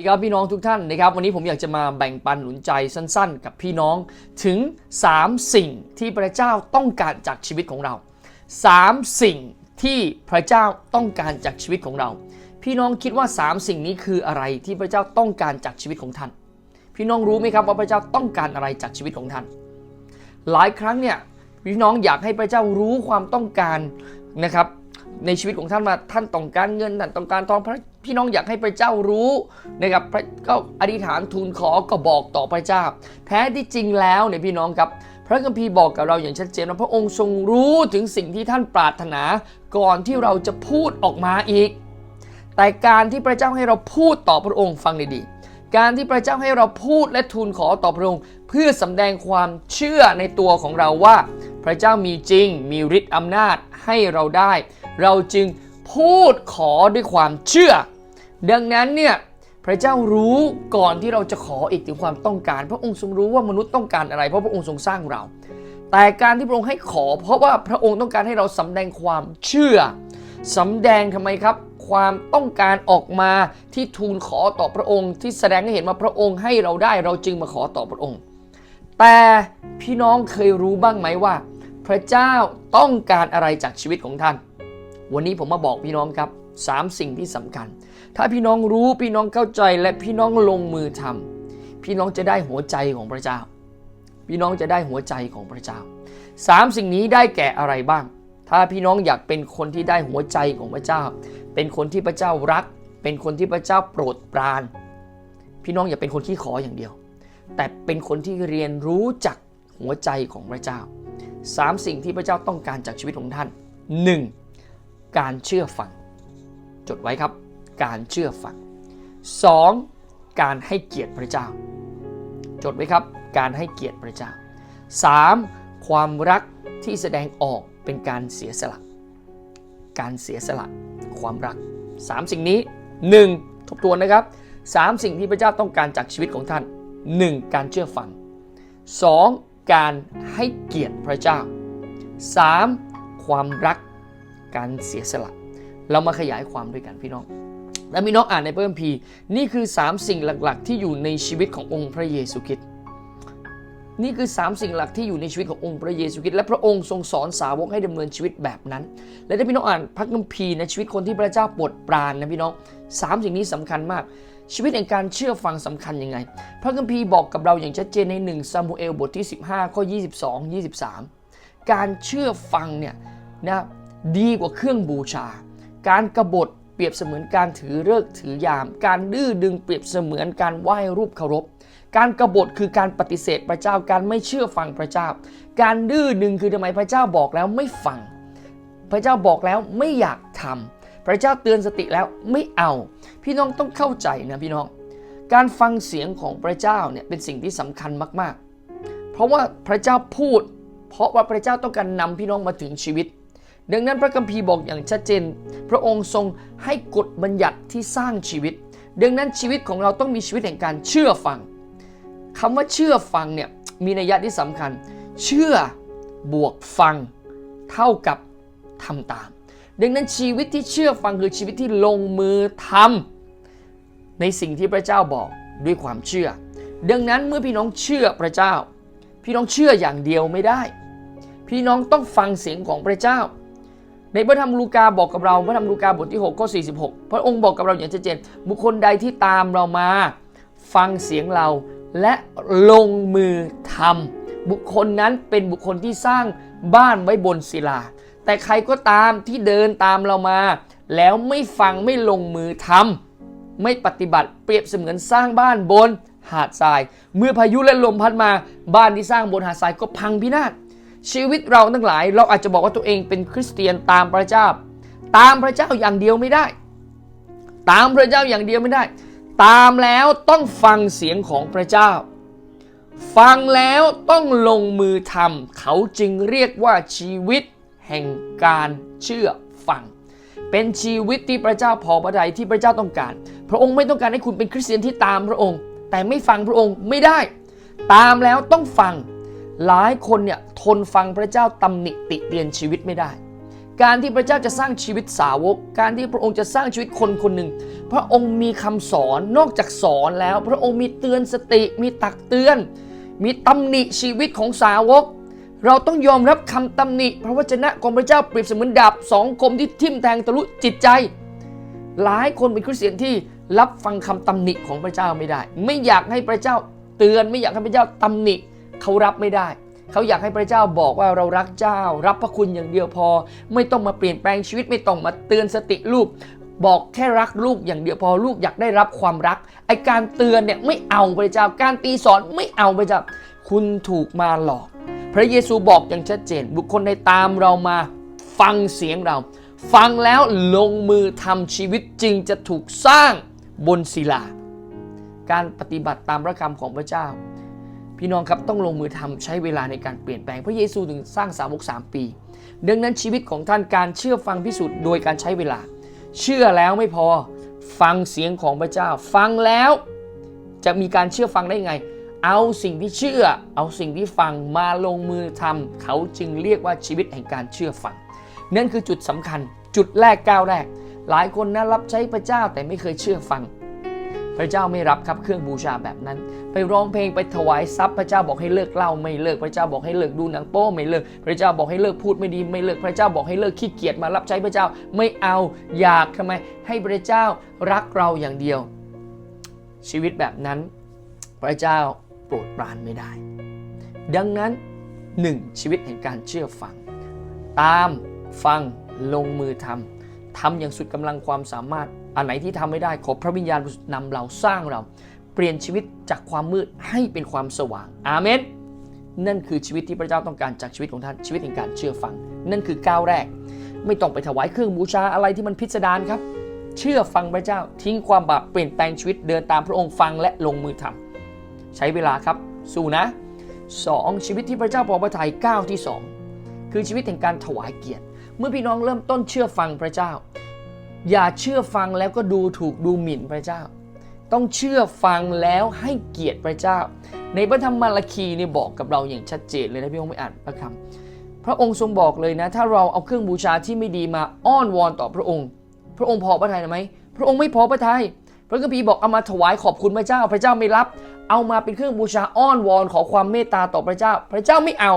ดีครับพี่น้องทุกท่านนะครับวันนี้ผมอยากจะมาแบ่งปันหนุนใจสั้นๆ กับพี่น้องถึง 3 สิ่งที่พระเจ้าต้องการจากชีวิตของเรา 3 สิ่งที่พระเจ้าต้องการจากชีวิตของเรา พี่น้องคิดว่า 3 สิ่งนี้คืออะไรที่พระเจ้าต้องการจากชีวิตของท่าน พี่น้องรู้ไหมครับว่าพระเจ้าต้องการอะไรจากชีวิตของท่าน หลายครั้งเนี่ยพี่น้องอยากให้พระเจ้ารู้ความต้องการนะครับ ในชีวิตของท่านว่าท่านต้องการเงินท่านต้องการทองพระพี่น้องอยากให้พระเจ้ารู้นะครับพระก็อธิษฐานทูลขอก็บอกต่อพระเจ้า แท้ที่จริงแล้วเนี่ยพี่น้องครับ พระคัมภีร์บอกกับเราอย่างชัดเจนว่าพระองค์ทรงรู้ถึงสิ่งที่ท่านปรารถนา ก่อนที่เราจะพูดออกมาอีก แต่การที่พระเจ้าให้เราพูดต่อพระองค์ฟังดีๆการที่พระเจ้าให้เราพูดและทูลขอต่อพระองค์ เพื่อสำแดงความเชื่อในตัวของเราว่า พระเจ้ามีจริงมีฤทธิ์อำนาจให้เราได้ เราจึงพูดขอด้วยความเชื่อ ดังนั้นเนี่ยพระเจ้ารู้ก่อนที่เราจะขออีกถึงความต้องการ พระองค์ทรงรู้ว่ามนุษย์ต้องการอะไร เพราะพระองค์ทรงสร้างเรา แต่การที่พระองค์ให้ขอ เพราะว่าพระองค์ต้องการให้เราสำแดงความเชื่อสำแดงทำไมครับ ความต้องการออกมาที่ทูลขอต่อพระองค์ที่แสดงให้เห็นว่าพระองค์ให้เราได้เราจึงมาขอต่อพระองค์ แต่พี่น้องเคยรู้บ้างไหมว่า พระเจ้าต้องการอะไรจากชีวิตของท่าน วันนี้ผมมาบอกพี่น้องครับสามสิ่งที่สำคัญ ถ้าพี่น้องรู้พี่น้องเข้าใจและพี่น้องลงมือทำพี่น้องจะได้หัวใจของพระเจ้า พี่น้องจะได้หัวใจของพระเจ้าสามสิ่งนี้ได้แก่อะไรบ้าง ถ้าพี่น้องอยากเป็นคนที่ได้หัวใจของพระเจ้า เป็นคนที่พระเจ้ารัก เป็นคนที่พระเจ้าโปรดปราน พี่น้องอย่าเป็นคนที่ขออย่างเดียว แต่เป็นคนที่เรียนรู้จักหัวใจของพระเจ้า สามสิ่งที่พระเจ้าต้องการจากชีวิตของท่าน 1. การเชื่อฟัง จดไว้ครับ การเชื่อฟัง 2. การให้เกียรติพระเจ้า จดไว้ครับ การให้เกียรติพระเจ้า 3. ความรักที่แสดงออกเป็นการเสียสละ การเสียสละ ความรัก 3 สิ่งนี้ 1. ทบทวนนะครับ 3 สิ่งที่พระเจ้าต้องการจากชีวิตของท่าน 1. การเชื่อฟัง 2. การให้เกียรติพระเจ้า 3. ความรักการเสียสละ เรามาขยายความด้วยกันพี่น้อง และพี่น้องอ่านในพระคัมภีร์นี่คือ 3 สิ่งหลักๆ ที่อยู่ในชีวิตขององค์พระเยซูคริสต์ นี่คือ 3 สิ่งหลักที่อยู่ในชีวิตขององค์พระเยซูคริสต์และพระองค์ทรงสอนสาวกให้ดำเนินชีวิตแบบนั้น และถ้าพี่น้องอ่านพระคัมภีร์ในชีวิตคนที่พระเจ้าโปรดปรานนะพี่น้องสามสิ่งนี้สำคัญมาก ชีวิตแห่งการเชื่อฟังสำคัญยังไง พระคัมภีร์บอกกับเราอย่างชัดเจนใน1ซามูเอลบทที่ 15 ข้อ 22 23 การเชื่อฟังเนี่ยนะดีกว่าเครื่องบูชา การกรบฏเปรียบเสมือนการถือเลิกถือยาม การดื้อดึงเปรียบเสมือนการไหว้รูปเคารพ การกรบฏคือการปฏิเสธพระเจ้าการไม่เชื่อฟังพระเจ้า การดื้อดึงคือทำไมพระเจ้าบอกแล้วไม่ฟัง พระเจ้าบอกแล้วไม่อยากทำพระเจ้าเตือนสติแล้วไม่เอา พี่น้องต้องเข้าใจนะพี่น้อง การฟังเสียงของพระเจ้าเนี่ยเป็นสิ่งที่สำคัญมากๆ เพราะว่าพระเจ้าพูด เพราะว่าพระเจ้าต้องการนำพี่น้องมาถึงชีวิต ดังนั้นพระคัมภีร์บอกอย่างชัดเจน พระองค์ทรงให้กฎบัญญัติที่สร้างชีวิต ดังนั้นชีวิตของเราต้องมีชีวิตแห่งการเชื่อฟัง คำว่าเชื่อฟังเนี่ยมีนัยยะที่สำคัญ เชื่อบวกฟังเท่ากับทำตาม ดังนั้นชีวิตที่เชื่อฟังคือชีวิตที่ลงมือทำในสิ่งที่พระเจ้าบอกด้วยความเชื่อ ดังนั้นเมื่อพี่น้องเชื่อพระเจ้า พี่น้องเชื่ออย่างเดียวไม่ได้ พี่น้องต้องฟังเสียงของพระเจ้า ในพระธรรมลูกาบอกกับเราพระธรรมลูกาบทที่6ข้อ46 พระองค์บอกกับเราอย่างชัดเจนบุคคลใดที่ตามเรามา ฟังเสียงเรา และลงมือทำบุคคลนั้นเป็นบุคคลที่สร้างบ้านไว้บนศิลา แต่ใครก็ตามที่เดินตามเรามา แล้วไม่ฟังไม่ลงมือทำไม่ปฏิบัติเปรียบเสมือนสร้างบ้านบนหาดทราย เมื่อพายุและลมพัดมาบ้านที่สร้างบนหาดทรายก็พังพินาศชีวิตเราทั้งหลาย เราอาจจะบอกว่าตัวเองเป็นคริสเตียนตามพระเจ้า ตามพระเจ้าอย่างเดียวไม่ได้ ตามพระเจ้าอย่างเดียวไม่ได้ ตามแล้วต้องฟังเสียงของพระเจ้า ฟังแล้วต้องลงมือทำเขาจึงเรียกว่าชีวิตแห่งการเชื่อฟัง เป็นชีวิตที่พระเจ้าพอพระทัยที่พระเจ้าต้องการ พระองค์ไม่ต้องการให้คุณเป็นคริสเตียนที่ตามพระองค์ แต่ไม่ฟังพระองค์ไม่ได้ ตามแล้วต้องฟังหลายคนเนี่ยทนฟังพระเจ้าตำหนิติเตียนชีวิตไม่ได้ การที่พระเจ้าจะสร้างชีวิตสาวก การที่พระองค์จะสร้างชีวิตคนคนหนึ่ง พระองค์มีคำสอนนอกจากสอนแล้ว พระองค์มีเตือนสติมีตักเตือน มีตำหนิชีวิตของสาวก เราต้องยอมรับคำตำหนิ พระวจนะของพระเจ้าเปรียบเสมือนดาบสองคมที่ทิ่มแทงทะลุจิตใจ หลายคนเป็นคริสเตียนที่รับฟังคำตำหนิของพระเจ้าไม่ได้ ไม่อยากให้พระเจ้าเตือนไม่อยากให้พระเจ้าตำหนิเขารับไม่ได้ เขาอยากให้พระเจ้าบอกว่าเรารักเจ้า รับพระคุณอย่างเดียวพอ ไม่ต้องมาเปลี่ยนแปลงชีวิตไม่ต้องมาเตือนสติลูก บอกแค่รักลูกอย่างเดียวพอลูกอยากได้รับความรักไอการเตือนเนี่ยไม่เอาพระเจ้าการตีสอนไม่เอาพระเจ้าคุณถูกมาหลอก พระเยซูบอกอย่างชัดเจน บุคคลในตามเรามาฟังเสียงเรา ฟังแล้วลงมือทำชีวิตจริงจะถูกสร้างบนศิลา การปฏิบัติตามพระคำของพระเจ้า พี่น้องครับต้องลงมือทำใช้เวลาในการเปลี่ยนแปลงพระเยซูถึงสร้างสาวก3ปี ดังนั้นชีวิตของท่านการเชื่อฟังพิสูจน์โดยการใช้เวลา เชื่อแล้วไม่พอฟังเสียงของพระเจ้า ฟังแล้วจะมีการเชื่อฟังได้ไง เอาสิ่งที่เชื่อ เอาสิ่งที่ฟังมาลงมือทำเขาจึงเรียกว่าชีวิตแห่งการเชื่อฟัง นั่นคือจุดสำคัญ จุดแรกก้าวแรก หลายคนนะรับใช้พระเจ้าแต่ไม่เคยเชื่อฟัง พระเจ้าไม่รับครับเครื่องบูชาแบบนั้น ไปร้องเพลงไปถวายทรัพย์พระเจ้าบอกให้เลิกเล้าไม่เลิกพระเจ้าบอกให้เลิกดูหนังโป้ไม่เลิก พระเจ้าบอกให้เลิกพูดไม่ดีไม่เลิกพระเจ้าบอกให้เลิกขี้เกียจมารับใช้พระเจ้าไม่เอาอยากทำไม ให้พระเจ้ารักเราอย่างเดียว ชีวิตแบบนั้น พระเจ้าโปรดปรานไม่ได้ ดังนั้นหนึ่งชีวิตแห่งการเชื่อฟัง ตามฟังลงมือทำทำอย่างสุดกำลังความสามารถ อันไหนที่ทำไม่ได้ขอพระวิญญาณบริสุทธิ์นำเราสร้างเรา เปลี่ยนชีวิตจากความมืดให้เป็นความสว่าง อาเมน นั่นคือชีวิตที่พระเจ้าต้องการจากชีวิตของท่านชีวิตแห่งการเชื่อฟัง นั่นคือก้าวแรก ไม่ต้องไปถวายเครื่องบูชาอะไรที่มันพิสดารครับ เชื่อฟังพระเจ้าทิ้งความบาปเปลี่ยนแปลงชีวิตเดินตามพระองค์ฟังและลงมือทำใช้เวลาครับ สู้นะ 2. ชีวิตที่พระเจ้าพอพระทัยก้าวที่ 2 คือชีวิตแห่งการถวายเกียรติ เมื่อพี่น้องเริ่มต้นเชื่อฟังพระเจ้า อย่าเชื่อฟังแล้วก็ดูถูกดูหมิ่นพระเจ้า ต้องเชื่อฟังแล้วให้เกียรติพระเจ้า ในพระธรรมมาราคีเนี่ยบอกกับเราอย่างชัดเจนเลยนะพี่น้องไม่อ่านพระคำพระองค์ทรงบอกเลยนะ ถ้าเราเอาเครื่องบูชาที่ไม่ดีมาอ้อนวอนต่อพระองค์ พระองค์พอพระทัยไหมพระองค์ไม่พอพระทัยพระคัมภีร์บอกเอามาถวายขอบคุณพระเจ้า พระเจ้าไม่รับ เอามาเป็นเครื่องบูชาอ้อนวอนขอความเมตตาต่อพระเจ้า พระเจ้าไม่เอา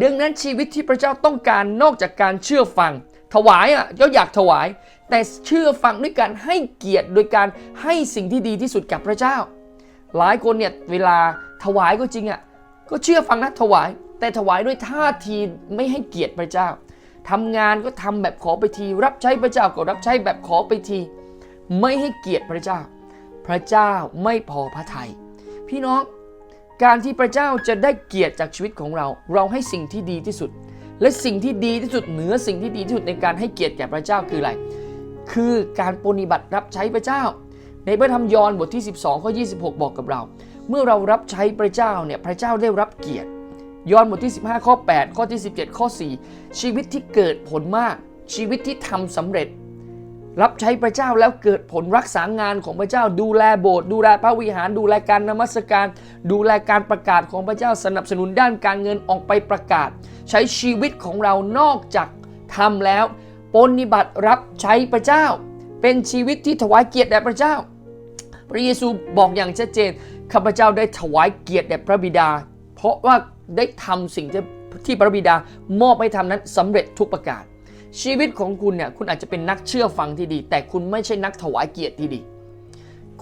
ดังนั้นชีวิตที่พระเจ้าต้องการนอกจากการเชื่อฟัง ถวายอะก็อยากถวาย แต่เชื่อฟังด้วยการให้เกียรติโดยการให้สิ่งที่ดีที่สุดกับพระเจ้า หลายคนเนี่ยเวลาถวายก็จริงอะก็เชื่อฟังนะถวาย แต่ถวายด้วยท่าทีไม่ให้เกียรติพระเจ้าทำงานก็ทำแบบขอไปที รับใช้พระเจ้าก็รับใช้แบบขอไปที ไม่ให้เกียรติพระเจ้า พระเจ้าไม่พอพระทยัยพี่น้องการที่พระเจ้าจะได้เกียรติจากชีวิตของเรา เราให้สิ่งที่ดีที่สุด และสิ่งที่ดีที่สุดเหนือสิ่งที่ดีที่สุดในการให้เกียรติแก่พระเจ้าคืออะไร คือการปฏิบัติรับใช้พระเจ้า ในพระธรรมยอห์นบทที่ 12 ข้อ 26 บอกกับเรา เมื่อเรารับใช้พระเจ้าเนี่ยพระเจ้าได้รับเกียรติ ยอห์นบทที่ 15 ข้อ 8 ข้อที่ 17 ข้อ 4 ชีวิตที่เกิดผลมาก ชีวิตที่ทำสำเร็จ รับใช้พระเจ้าแล้วเกิดผลรักษางานของพระเจ้า ดูแลโบสถ์ดูแลพระวิหาร ดูแลการนมัสการ ดูแลการประกาศของพระเจ้าสนับสนุนด้านการเงินออกไปประกาศ ใช้ชีวิตของเรานอกจากทำแล้ว ปฏิบัติรับใช้พระเจ้า เป็นชีวิตที่ถวายเกียรติแด่พระเจ้า พระเยซูบอกอย่างชัดเจนข้าพเจ้าได้ถวายเกียรติแด่พระบิดา เพราะว่าได้ทำสิ่งที่ที่พระบิดามอบให้ทำนั้นสำเร็จทุกประการ ชีวิตของคุณเนี่ยคุณอาจจะเป็นนักเชื่อฟังที่ดี แต่คุณไม่ใช่นักถวายเกียรติที่ดี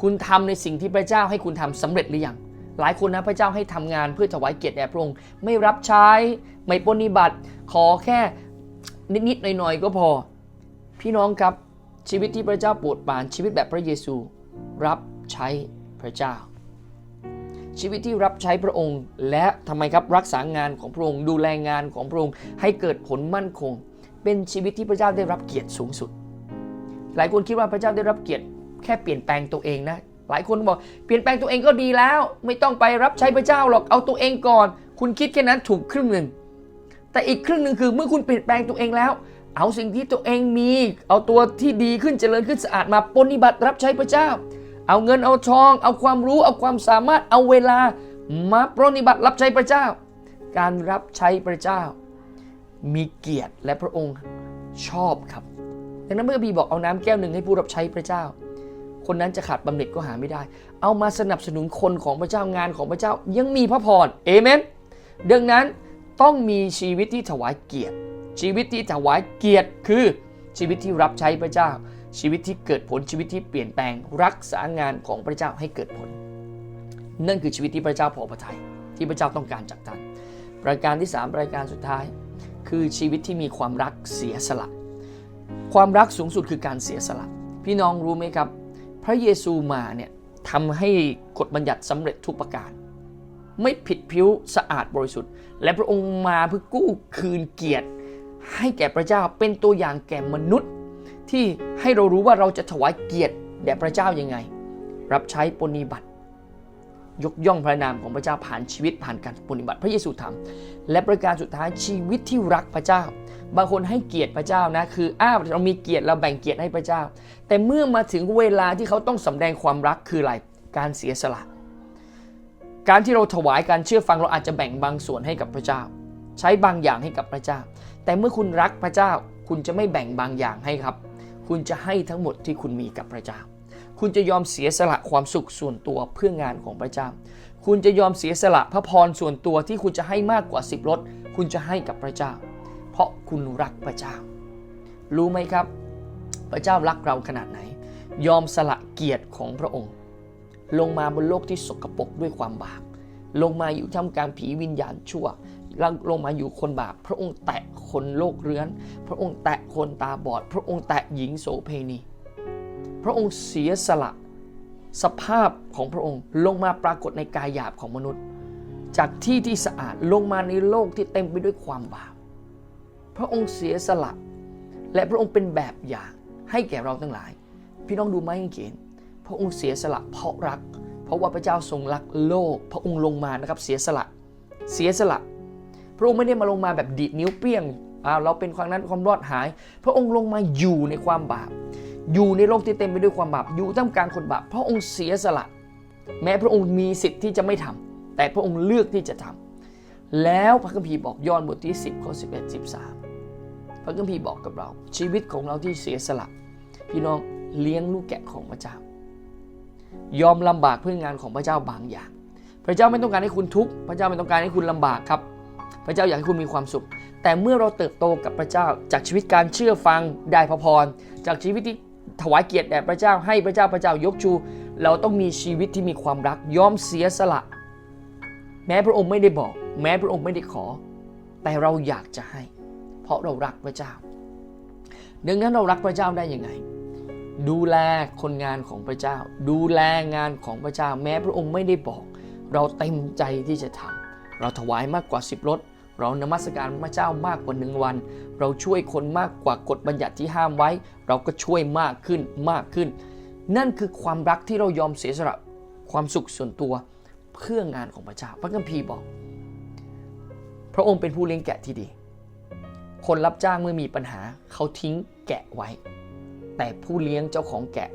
คุณทำในสิ่งที่พระเจ้าให้คุณทำสำเร็จหรือยังหลายคนนะพระเจ้าให้ทำงานเพื่อถวายเกียรติแด่พระองค์ไม่รับใช้ไม่ปฏิบัติ ขอแค่ นิดๆหน่อยๆก็พอ พี่น้องครับชีวิตที่พระเจ้าโปรดปรานชีวิตแบบพระเยซู รับใช้พระเจ้า ชีวิตที่รับใช้พระองค์ และทำไมครับรักษางานของพระองค์ดูแลงานของพระองค์ให้เกิดผลมั่นคง เป็นชีวิตที่พระเจ้าได้รับเกียรติสูงสุด หลายคนคิดว่าพระเจ้าได้รับเกียรติแค่เปลี่ยนแปลงตัวเองนะหลายคนบอกเปลี่ยนแปลงตัวเองก็ดีแล้ว ไม่ต้องไปรับใช้พระเจ้าหรอกเอาตัวเองก่อน คุณคิดแค่นั้นถูกครึ่งหนึ่ง แต่อีกครึ่งหนึ่งคือเมื่อคุณเปลี่ยนแปลงตัวเองแล้ว เอาสิ่งที่ตัวเองมี เอาตัวที่ดีขึ้นเจริญขึ้นสะอาดมาปฏิบัติรับใช้พระเจ้า เอาเงินเอาทอง เอาความรู้เอาความสามารถเอาเวลามาปฏิบัติรับใช้พระเจ้า การรับใช้พระเจ้า มีเกียรติและพระองค์ชอบครับดังนั้นเมื่อบีบอกเอาน้ำแก้วหนึ่งให้ผู้รับใช้พระเจ้า คนนั้นจะขาดบำเหน็จก็หาไม่ได้ เอามาสนับสนุนคนของพระเจ้างานของพระเจ้ายังมีพระพรเอเมนดังนั้น ต้องมีชีวิตที่ถวายเกียรติ ชีวิตที่ถวายเกียรติคือชีวิตที่รับใช้พระเจ้า ชีวิตที่เกิดผลชีวิตที่เปลี่ยนแปลงรักษางานของพระเจ้าให้เกิดผล นั่นคือชีวิตที่พระเจ้าพอพระทัยที่พระเจ้าต้องการจากท่านประการที่ 3 ประการสุดท้าย คือชีวิตที่มีความรักเสียสละ ความรักสูงสุดคือการเสียสละ พี่น้องรู้ไหมครับ พระเยซูมาเนี่ยทำให้กฎบัญญัติสำเร็จทุกประการ ไม่ผิดผิวสะอาดบริสุทธิ์ และพระองค์มาเพื่อกู้คืนเกียรติ ให้แก่พระเจ้าเป็นตัวอย่างแก่มนุษย์ ที่ให้เรารู้ว่าเราจะถวายเกียรติแด่พระเจ้ายังไง รับใช้ปฏิบัติ ยกย่องพระนามของพระเจ้าผ่านชีวิตผ่านการปฏิบัติพระเยซูทำและประการสุดท้ายชีวิตที่รักพระเจ้า บางคนให้เกียรติพระเจ้านะคืออ้าวเรามีเกียรติเราแบ่งเกียรติให้พระเจ้า แต่เมื่อมาถึงเวลาที่เขาต้องสำแดงความรักคืออะไรการเสียสละ การที่เราถวายการเชื่อฟังเราอาจจะแบ่งบางส่วนให้กับพระเจ้า ใช้บางอย่างให้กับพระเจ้า แต่เมื่อคุณรักพระเจ้า คุณจะไม่แบ่งบางอย่างให้ครับ คุณจะให้ทั้งหมดที่คุณมีกับพระเจ้า คุณจะยอมเสียสละความสุขส่วนตัวเพื่องานของพระเจ้า คุณจะยอมเสียสละพระพรส่วนตัวที่คุณจะให้มากกว่าสิบรถคุณจะให้กับพระเจ้า เพราะคุณรักพระเจ้า รู้ไหมครับ พระเจ้ารักเราขนาดไหน ยอมสละเกียรติของพระองค์ ลงมาบนโลกที่สกปรกด้วยความบาป ลงมาอยู่ท่ามกลางผีวิญญาณชั่วลงมาอยู่คนบาป พระองค์แตะคนโลกเรื้อน พระองค์แตะคนตาบอด พระองค์แตะหญิงโสเพณี พระองค์เสียสละสภาพของพระองค์ลงมาปรากฏในกายหยาบของมนุษย์ จากที่ที่สะอาดลงมาในโลกที่เต็มไปด้วยความบาป พระองค์เสียสละ และพระองค์เป็นแบบอย่างให้แก่เราทั้งหลาย พี่น้องดูไหมเขียน ระองค์เสียสละเพราะรัก เพราะว่าพระเจ้าทรงรักโลก พระองค์ลงมานะครับเสียสละเสียสละ พระองค์ไม่ได้มาลงมาแบบดีดนิ้วเปี้ยงเราเป็นความนั้นความรอดหาย พระองค์ลงมาอยู่ในความบาป อยู่ในโลกที่เต็มไปด้วยความบาปอยู่ท่ามกลางคนบาปพระองค์เสียสละ แม้พระองค์มีสิทธิ์ที่จะไม่ทำแต่พระองค์เลือกที่จะทำแล้วพระคัมภีร์บอกย้อนบทที่ 10ข้อ11 13 พระคัมภีร์บอกกับเรา ชีวิตของเราที่เสียสละ พี่น้องเลี้ยงลูกแกะของพระเจ้า ยอมลำบากเพื่องานของพระเจ้าบางอย่าง พระเจ้าไม่ต้องการให้คุณทุกข์พระเจ้าไม่ต้องการให้คุณลำบากครับ พระเจ้าอยากให้คุณมีความสุข แต่เมื่อเราเติบโตกับพระเจ้าจากชีวิตการเชื่อฟังได้พระพร จากชีวิตที่ถวายเกียรติแด่พระเจ้าให้พระเจ้าพระเจ้ายกชู เราต้องมีชีวิตที่มีความรักยอมเสียสละ แม้พระองค์ไม่ได้บอก แม้พระองค์ไม่ได้ขอ แต่เราอยากจะให้ เพราะเรารักพระเจ้าดังนั้นเรารักพระเจ้าได้ยังไง ดูแลคนงานของพระเจ้า ดูแลงานของพระเจ้า แม้พระองค์ไม่ได้บอก เราเต็มใจที่จะทำเราถวายมากกว่า 10รถเรานมัสการพระเจ้ามากกว่าหนึ่งวัน เราช่วยคนมากกว่ากฎบัญญัติที่ห้ามไว้ เราก็ช่วยมากขึ้นมากขึ้น นั่นคือความรักที่เรายอมเสียสละความสุขส่วนตัวเพื่องานของพระเจ้า พระคัมภีร์บอก พระองค์เป็นผู้เลี้ยงแกะที่ดี คนรับจ้างเมื่อมีปัญหาเขาทิ้งแกะไว้ แต่ผู้เลี้ยงเจ้าของแกะ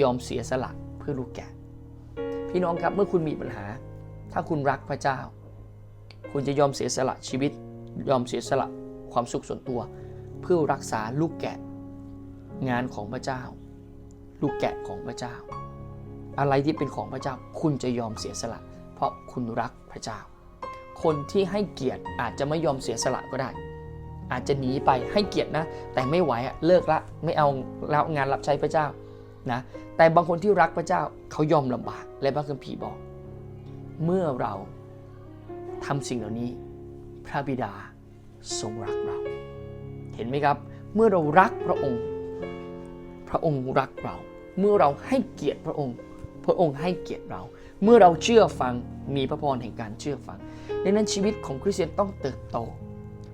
ยอมเสียสละเพื่อลูกแกะ พี่น้องครับเมื่อคุณมีปัญหา ถ้าคุณรักพระเจ้า คุณจะยอมเสียสละชีวิต ยอมเสียสละความสุขส่วนตัว เพื่อรักษาลูกแกะ งานของพระเจ้า ลูกแกะของพระเจ้า อะไรที่เป็นของพระเจ้า คุณจะยอมเสียสละ เพราะคุณรักพระเจ้า คนที่ให้เกียรติอาจจะไม่ยอมเสียสละก็ได้ อาจจะหนีไปให้เกียรตินะ แต่ไม่ไหวอะเลิกละไม่เอาแล้วงานรับใช้พระเจ้านะแต่บางคนที่รักพระเจ้าเขายอมลำบาก และพระคัมภีร์บอก เมื่อเราทำสิ่งเหล่านี้ พระบิดาทรงรักเรา เห็นไหมครับ เมื่อเรารักพระองค์ พระองค์รักเรา เมื่อเราให้เกียรติพระองค์ พระองค์ให้เกียรติเรา เมื่อเราเชื่อฟังมีพระพรแห่งการเชื่อฟังดังนั้นชีวิตของคริสเตียนต้องเติบโต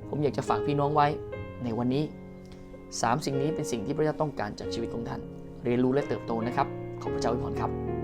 ผมอยากจะฝากพี่น้องไว้ในวันนี้สามสิ่งนี้เป็นสิ่งที่พระเจ้าต้องการจากชีวิตของท่าน เรียนรู้และเติบโตนะครับ ขอพระเจ้าอวยพรครับ